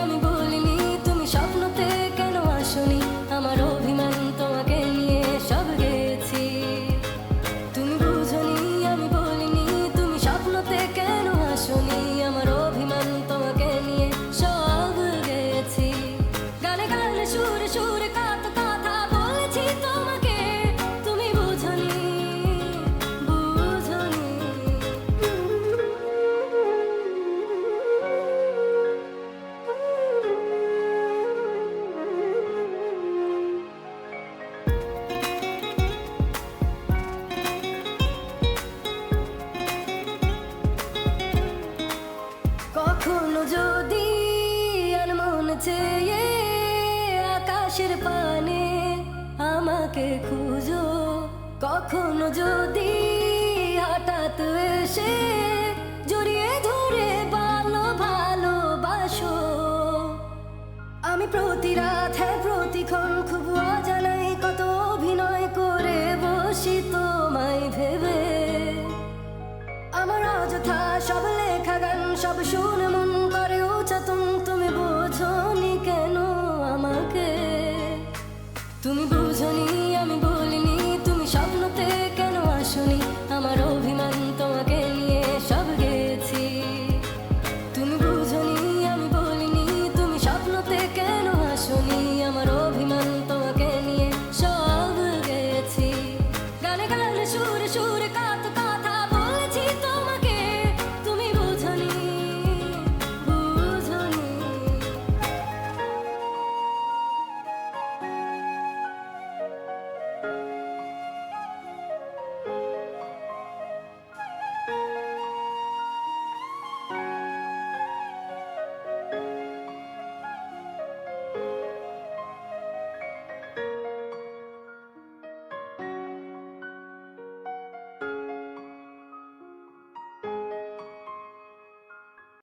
I'm a আকাশের পানে আমাকে খুঁজো। কখনো যদি হঠাৎ এসে জড়িয়ে ধরে ভালো, ভালোবাসো। আমি প্রতি রাত হ্যাঁ প্রতিক্ষণ খুব অজানাই তুমি